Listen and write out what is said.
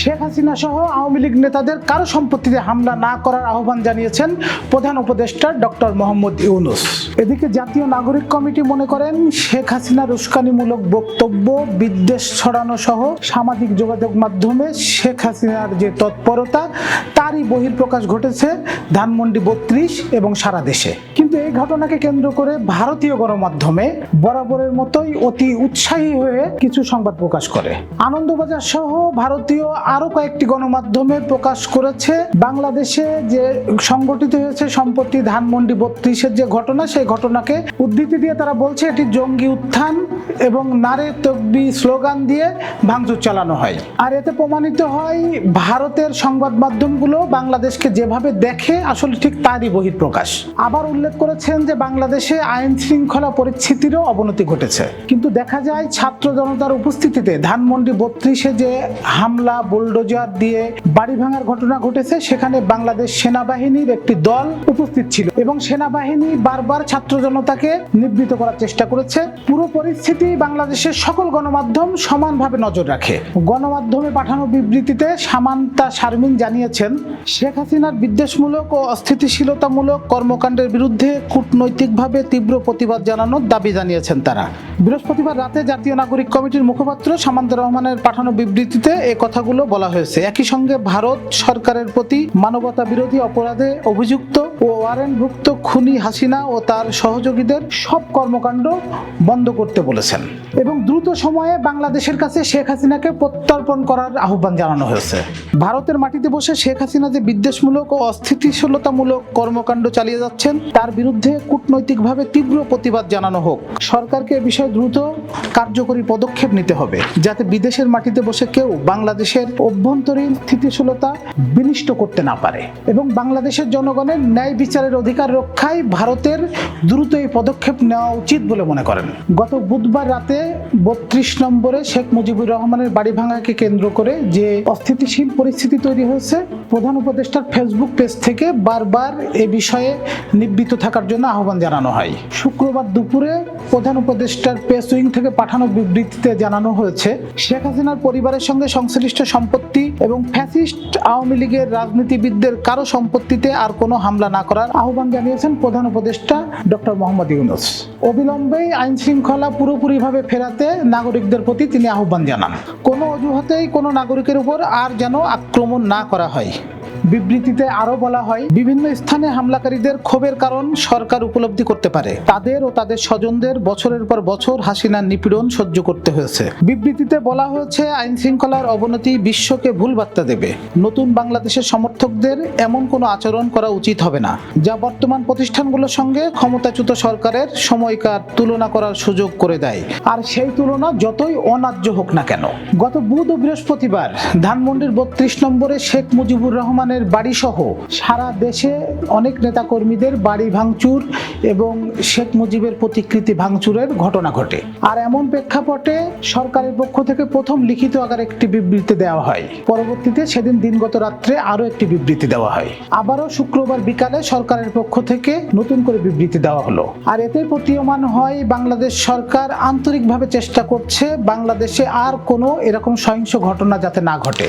শেখ হাসিনা সহ আওয়ামী লীগ নেতাদের কারও সম্পত্তিতে হামলা না করার আহ্বান জানিয়েছেন প্রধান উপদেষ্টা ডক্টর মোহাম্মদ ইউনুস। এদিকে জাতীয় নাগরিক কমিটি মনে করেন, শেখ হাসিনার উস্কানিমূলক বক্তব্য, বিদ্বেষ ছড়ানো সহ সামাজিক যোগাযোগ মাধ্যমে শেখ হাসিনার যে তৎপরতা, তারই বহির্প্রকাশ ঘটেছে ধানমন্ডি বত্রিশ এবং সারা দেশে। এই ঘটনাকে কেন্দ্র করে ভারতীয় গণমাধ্যমে বরাবরের মতোই অতি উৎসাহী হয়ে কিছু সংবাদ প্রকাশ করে। আনন্দবাজার সহ ভারতীয় আরও কয়েকটি গণমাধ্যমে প্রকাশ করেছে বাংলাদেশে যে সংগঠিত হয়েছে সম্প্রতি ধানমন্ডি বত্রিশের যে ঘটনা, সেই ঘটনাকে উদ্ধৃতি দিয়ে তারা বলছে এটি জঙ্গি উত্থান এবং নারে তকবি স্লোগান দিয়ে ভাঙচুর চালানো হয়। আর এতে প্রমাণিত হয় ভারতের সংবাদ মাধ্যমগুলো বাংলাদেশকে যেভাবে দেখে আসলে ঠিক তারই বহিঃপ্রকাশ। আবার উল্লেখ করেছেন যে বাংলাদেশে আইন শৃঙ্খলা পরিস্থিতিরও অবনতি ঘটেছে। কিন্তু দেখা যায় ছাত্র জনতার উপস্থিতিতে ধানমন্ডি বত্রিশে যে হামলা, বুলডোজার দিয়ে বাড়ি ভাঙার ঘটনা ঘটেছে, সেখানে বাংলাদেশ সেনাবাহিনীর একটি দল উপস্থিত ছিল এবং সেনাবাহিনী বারবার ছাত্র জনতাকে নিবৃত করার চেষ্টা করেছে। পুরো পরিস্থিতি বাংলাদেশের সকল গণমাধ্যম সমানভাবে নজর রাখে। গণমাধ্যমে পাঠানো বিবৃতিতে সামান্তা শারমিন জানিয়েছেন, শেখ হাসিনার বিদ্বেষমূলক ও অস্থিতিশীলতামূলক কর্মকাণ্ডের বিরুদ্ধে কূটনৈতিকভাবে তীব্র প্রতিবাদ জানানোর দাবি জানিয়েছেন তারা। বৃহস্পতিবার রাতে জাতীয় নাগরিক কমিটির মুখপাত্র সামান্ত রহমানের পাঠানো বিবৃতিতে এ কথাগুলো বলা হয়েছে। একই সঙ্গে ভারত সরকারের প্রতি মানবতা বিরোধী অপরাধে অভিযুক্ত ও ওয়ারেন্টভুক্ত খুনি হাসিনা ও তার সহযোগীদের সব কর্মকাণ্ড বন্ধ করতে বলেছেন। এবং দ্রুত সময়ে বাংলাদেশের কাছে শেখ হাসিনাকে প্রত্যর্পণ করার আহ্বান জানানো হয়েছে। ভারতের মাটিতে বসে শেখ হাসিনা যে বিদ্বেষমূলক ও অস্থিতিশীলতামূলক কর্মকাণ্ড চালিয়ে যাচ্ছেন, তার বিরুদ্ধে কূটনৈতিকভাবে তীব্র প্রতিবাদ জানানো হোক। সরকারকে বিষয়ে দ্রুত কার্যকরী পদক্ষেপ নিতে হবে, যাতে বিদেশের মাটিতে বসে কেউ বাংলাদেশের অভ্যন্তরীণ স্থিতিশীলতা বিনিষ্ট করতে না পারে এবং বাংলাদেশের জনগণের ন্যায় বিচারের অধিকার রক্ষায় ভারতের দ্রুত এই পদক্ষেপ নেওয়া উচিত বলে মনে করেন। গত বুধবার রাতে বত্রিশ নম্বরে শেখ মুজিবুর রহমানের বাড়ি ভাঙাকে কেন্দ্র করে যে অস্থিতিশীল পরিস্থিতি তৈরি হয়েছে, প্রধান উপদেষ্টার ফেসবুক পেজ থেকে বারবার এ বিষয়ে নিবৃত থাকার জন্য আহ্বান জানানো হয়। শুক্রবার দুপুরে প্রধান উপদেষ্টার পেস উইং থেকে পাঠানো বিবৃতিতে জানানো হয়েছে, শেখ হাসিনার পরিবারের সঙ্গে সংশ্লিষ্ট সম্পত্তি এবং ফ্যাসিস্ট আওয়ামী লীগের রাজনীতিবিদদের কারও সম্পত্তিতে আর কোনো হামলা না করার আহ্বান জানিয়েছেন প্রধান উপদেষ্টা ডক্টর মোহাম্মদ ইউনুস। অবিলম্বে আইন শৃঙ্খলা পুরোপুরিভাবে ফেরাতে নাগরিকদের প্রতি তিনি আহ্বান জানান। কোনো অজুহাতেই কোনো নাগরিকের উপর আর যেন আক্রমণ না করা হয়। বিবৃতিতে আরও বলা হয়, বিভিন্ন স্থানে হামলাকারীদের ক্ষোভের কারণ সরকার উপলব্ধি করতে পারে। তাদের ও তাদের স্বজনদের বছরের পর বছর হাসিনার নিপীড়ন সহ্য করতে হয়েছে। বিবৃতিতে বলা হয়েছে আইন শৃঙ্খলার অবনতি বিশ্বকে ভুল বার্তা দেবে। নতুন বাংলাদেশের সমর্থকদের এমন কোনো আচরণ করা উচিত হবে না, যা বর্তমান প্রতিষ্ঠানগুলোর সঙ্গে ক্ষমতাচ্যুত সরকারের সময়কার তুলনা করার সুযোগ করে দেয়। আর সেই তুলনা যতই অন্যায্য হোক না কেন। গত বুধ ও বৃহস্পতিবার ধানমন্ডির বত্রিশ নম্বরে শেখ মুজিবুর রহমানের বাড়ি সহ সারা দেশে অনেক নেতাকর্মীদের বাড়ি ভাঙচুর এবং শেখ মুজিবের প্রতিকৃতি ভাঙচুরের ঘটনা ঘটে। আর এমন প্রেক্ষাপটে সরকারের পক্ষ থেকে প্রথম লিখিত আকারে একটি বিবৃতি দেওয়া হয়। পরবর্তীতে সেদিন দিনগত রাত্রে আরও একটি বিবৃতি দেওয়া হয়। আবারও শুক্রবার বিকালে সরকারের পক্ষ থেকে নতুন করে বিবৃতি দেওয়া হলো। আর এতে প্রতীয়মান হয়, বাংলাদেশ সরকার আন্তরিকভাবে চেষ্টা করছে বাংলাদেশে আর কোনো এরকম সহিংস ঘটনা যাতে না ঘটে।